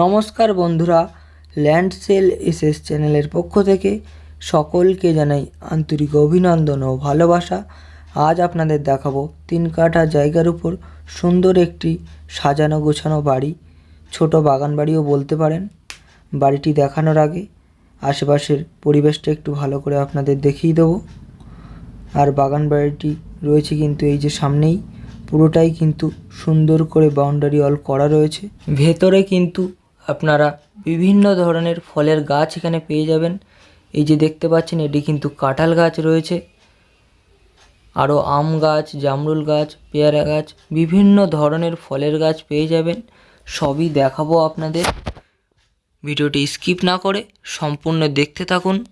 নমস্কার বন্ধুরা, land sell SS চ্যানেলের পক্ষ থেকে সকলকে জানাই আন্তরিক অভিনন্দন ও ভালোবাসা। আজ আপনাদের দেখাবো তিন কাঠা জায়গার উপর সুন্দর একটি সাজানো গোছানো বাড়ি। ছোট বাগান বাড়িও বলতে পারেন। বাড়িটি দেখানোর আগে আশেপাশের পরিবেশটা একটু ভালো করে আপনাদের দেখিয়ে দেবো। আর বাগান বাড়িটি রয়েছে কিন্তু এই যে সামনেই। পুরোটাই কিন্তু সুন্দর করে বাউন্ডারি অল করা রয়েছে। ভেতরে কিন্তু আপনারা বিভিন্ন ধরনের ফলের গাছ এখানে পেয়ে যাবেন। এই যে দেখতে পাচ্ছেন, এটি কিন্তু কাঁঠাল গাছ রয়েছে। আরও আম গাছ, জামরুল গাছ, পেয়ারা গাছ, বিভিন্ন ধরনের ফলের গাছ পেয়ে যাবেন। সবই দেখাবো আপনাদের। ভিডিওটি স্কিপ না করে সম্পূর্ণ দেখতে থাকুন।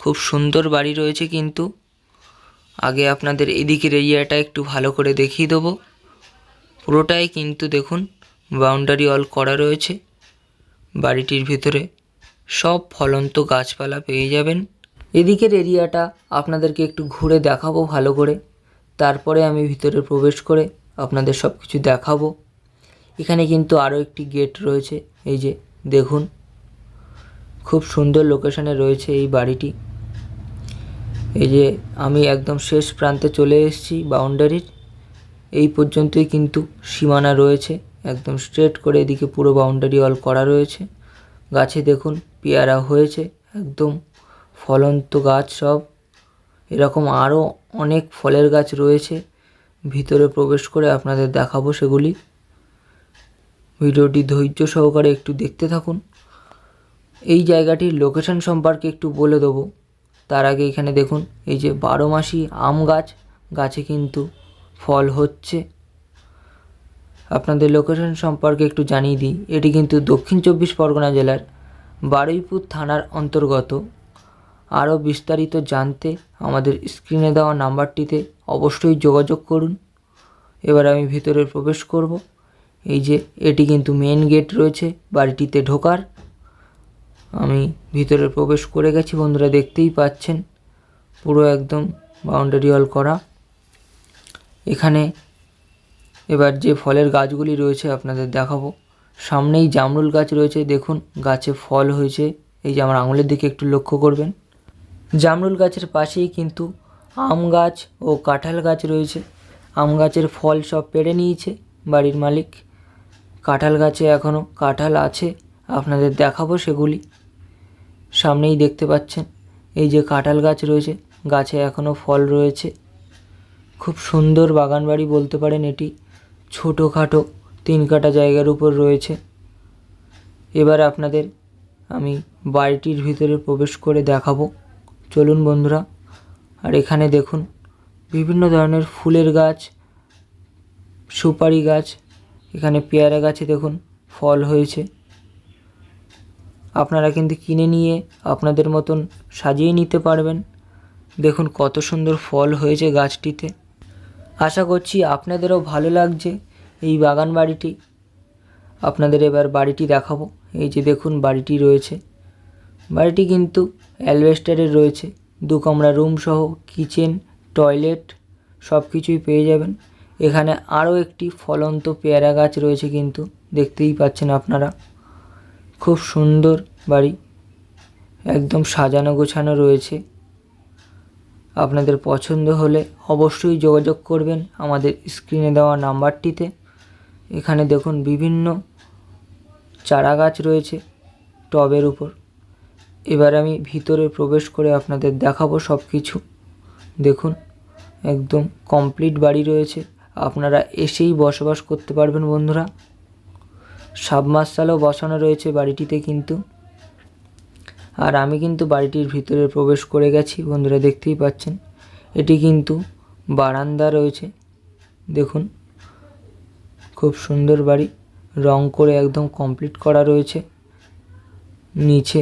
খুব সুন্দর বাড়ি রয়েছে কিন্তু। আগে আপনাদের এদিকের এরিয়াটা একটু ভালো করে দেখিয়ে দেবো। পুরোটাই কিন্তু দেখুন, বাউন্ডারি অল করা রয়েছে। বাড়িটির ভিতরে সব ফলন্ত গাছপালা পেয়ে যাবেন। এদিকের এরিয়াটা আপনাদেরকে একটু ঘুরে দেখাবো ভালো করে। তারপরে আমি ভিতরে প্রবেশ করে আপনাদের সব কিছু দেখাবো। এখানে কিন্তু আরও একটি গেট রয়েছে, এই যে দেখুন। খুব সুন্দর লোকেশানে রয়েছে এই বাড়িটি। এই যে আমি একদম শেষ প্রান্তে চলে এসেছি বাউন্ডারির। এই পর্যন্তই কিন্তু সীমানা রয়েছে। একদম স্ট্রেট করে এদিকে পুরো বাউন্ডারি অল করা রয়েছে। গাছে দেখুন, পেয়ারা হয়েছে, একদম ফলন্ত গাছ সব। এরকম আরও অনেক ফলের গাছ রয়েছে, ভিতরে প্রবেশ করে আপনাদের দেখাবো সেগুলি। ভিডিওটি ধৈর্য সহকারে একটু দেখতে থাকুন। এই জায়গাটির লোকেশন সম্পর্কে একটু বলে দেবো। তার আগে এখানে দেখুন, এই যে বারো মাসি আম গাছ, গাছে কিন্তু ফল হচ্ছে। আপনাদের লোকেশন সম্পর্কে একটু জানিয়ে দিই। এটি কিন্তু দক্ষিণ চব্বিশ পরগনা জেলার বারুইপুর থানার অন্তর্গত। আরও বিস্তারিত জানতে আমাদের স্ক্রিনে দেওয়া নাম্বারটিতে অবশ্যই যোগাযোগ করুন। এবার আমি ভিতরে প্রবেশ করব। এই যে, এটি কিন্তু মেন গেট রয়েছে, বাড়িটিতে ঢোকার। আমি ভিতরে প্রবেশ করে গেছি, বন্ধুরা দেখতেই পাচ্ছেন। পুরো একদম বাউন্ডারি ওয়াল করা। এখানে এবার যে ফলের গাছগুলি রয়েছে আপনাদের দেখাবো। সামনেই জামরুল গাছ রয়েছে, দেখুন গাছে ফল হয়েছে। এই যে আমার আঙুলের দিকে একটু লক্ষ্য করবেন। জামরুল গাছের পাশেই কিন্তু আম গাছ ও কাঁঠাল গাছ রয়েছে। আম গাছের ফল সব পেড়ে নিয়েছে বাড়ির মালিক। কাঁঠাল গাছে এখনও কাঁঠাল আছে, আপনাদের দেখাবো সেগুলি। সামনেই দেখতে পাচ্ছেন, এই যে কাঁঠাল গাছ রয়েছে, গাছে এখনও ফল রয়েছে। খুব সুন্দর বাগান বাড়ি বলতে পারেন এটি। ছোটোখাটো তিন কাটা জায়গার উপর রয়েছে। এবার আপনাদের আমি বাড়িটির ভিতরে প্রবেশ করে দেখাবো। চলুন বন্ধুরা, আর এখানে দেখুন বিভিন্ন ধরনের ফুলের গাছ, সুপারি গাছ, এখানে পেয়ারা গাছে দেখুন ফল হয়েছে। আপনারা কিন্তু কিনে নিয়ে আপনাদের মতন সাজিয়ে নিতে পারবেন। দেখুন কত সুন্দর ফল হয়েছে গাছটিতে। আশা করছি আপনাদেরও ভালো লাগছে এই বাগান বাড়িটি। আপনাদের এবার বাড়িটি দেখাবো। এই যে দেখুন, বাড়িটি রয়েছে। বাড়িটি কিন্তু অ্যালবেস্টারের রয়েছে। দু কামরা রুম সহ, কিচেন, টয়লেট সব কিছুই পেয়ে যাবেন। এখানে আরও একটি ফলন্ত পেয়ারা গাছ রয়েছে কিন্তু, দেখতেই পাচ্ছেন আপনারা। খুব সুন্দর বাড়ি। একদম সাজানো গোছানো রয়েছে। আপনাদের পছন্দ হলে অবশ্যই যোগাযোগ করবেন আমাদের স্ক্রিনে দেওয়া নাম্বারটিতে। এখানে দেখুন বিভিন্ন চারা গাছ রয়েছে টবের উপর। এবার আমি ভিতরে প্রবেশ করে আপনাদের দেখাবো সব কিছু দেখুন, একদম কমপ্লিট বাড়ি রয়েছে। আপনারা এসেই বসবাস করতে পারবেন বন্ধুরা। সাবমার্শালও বসানো রয়েছে বাড়িটিতে কিন্তু। আর আমি কিন্তু বাড়িটির ভিতরে প্রবেশ করে গেছি, বন্ধুরা দেখতেই পাচ্ছেন। এটি কিন্তু বারান্দা রয়েছে। দেখুন, খুব সুন্দর বাড়ি, রং করে একদম কমপ্লিট করা রয়েছে। নিচে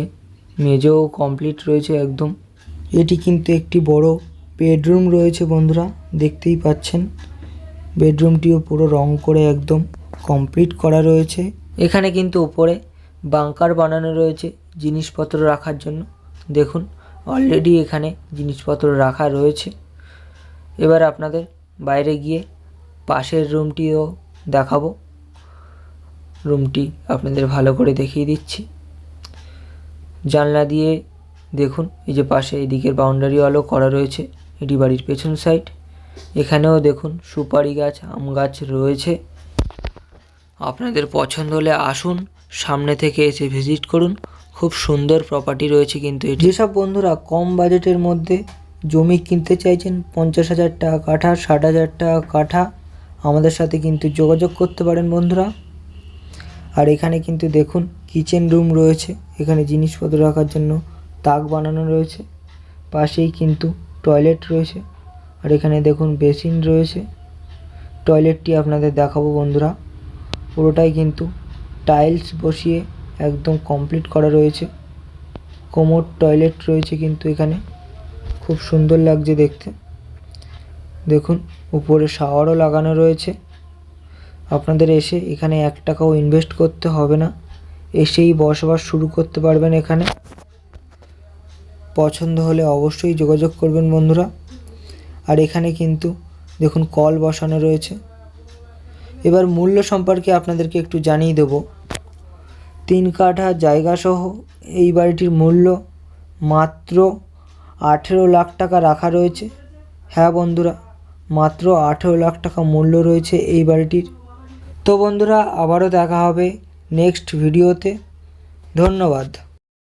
মেজেও কমপ্লিট রয়েছে একদম। এটি কিন্তু একটি বড় বেডরুম রয়েছে, বন্ধুরা, দেখতেই পাচ্ছেন। বেডরুমটিও পুরো রং করে একদম কমপ্লিট করা রয়েছে। এখানে কিন্তু উপরে বাংকার বানানো রয়েছে জিনিসপত্র রাখার জন্য। দেখুন অলরেডি এখানে জিনিসপত্র রাখা রয়েছে। এবার আপনাদের বাইরে গিয়ে পাশের রুমটিও দেখাবো। রুমটি আপনাদের ভালো করে দেখিয়ে দিচ্ছি। জানলা দিয়ে দেখুন, এই যে পাশে এদিকের বাউন্ডারি ওয়ালও করা রয়েছে, এটি বাড়ির পেছন সাইড এখানেও দেখুন, সুপারি গাছ, আম গাছ রয়েছে। আপনাদের পছন্দ হলে আসুন সামনে থেকে এসে ভিজিট করুন। খুব সুন্দর প্রপার্টি রয়েছে কিন্তু এটি। যেসব বন্ধুরা কম বাজেটের মধ্যে জমি কিনতে চাইছেন, পঞ্চাশ হাজার টাকা কাঠা, ষাট হাজার টাকা কাঠা, আমাদের সাথে কিন্তু যোগাযোগ করতে পারেন বন্ধুরা। আর এখানে কিন্তু দেখুন কিচেন রুম রয়েছে। এখানে জিনিসপত্র রাখার জন্য তাক বানানো রয়েছে। পাশেই কিন্তু টয়লেট রয়েছে। আর এখানে দেখুন বেসিন রয়েছে। টয়লেটটি আপনাদের দেখাবো বন্ধুরা। পুরোটাই কিন্তু টাইলস বসিয়ে একদম কমপ্লিট করা রয়েছে। কোমোড টয়লেট রয়েছে কিন্তু এখানে। খুব সুন্দর লাগছে দেখতে। দেখুন, উপরে শাওয়ারও লাগানো রয়েছে। আপনাদের এসে এখানে এক টাকাও ইনভেস্ট করতে হবে না। এসেই বসবাস শুরু করতে পারবেন এখানে। পছন্দ হলে অবশ্যই যোগাযোগ করবেন বন্ধুরা। আর এখানে কিন্তু দেখুন কল বসানো রয়েছে। এবার মূল্য সম্পর্কে আপনাদেরকে একটু জানিয়ে দেব। তিন কাঠা জায়গাসহ এই বাড়িটির মূল্য মাত্র আঠেরো লাখ টাকা রাখা রয়েছে। হ্যাঁ বন্ধুরা, মাত্র আঠেরো লাখ টাকা মূল্য রয়েছে এই বাড়িটির। তো বন্ধুরা, আবারও দেখা হবে নেক্সট ভিডিওতে ধন্যবাদ।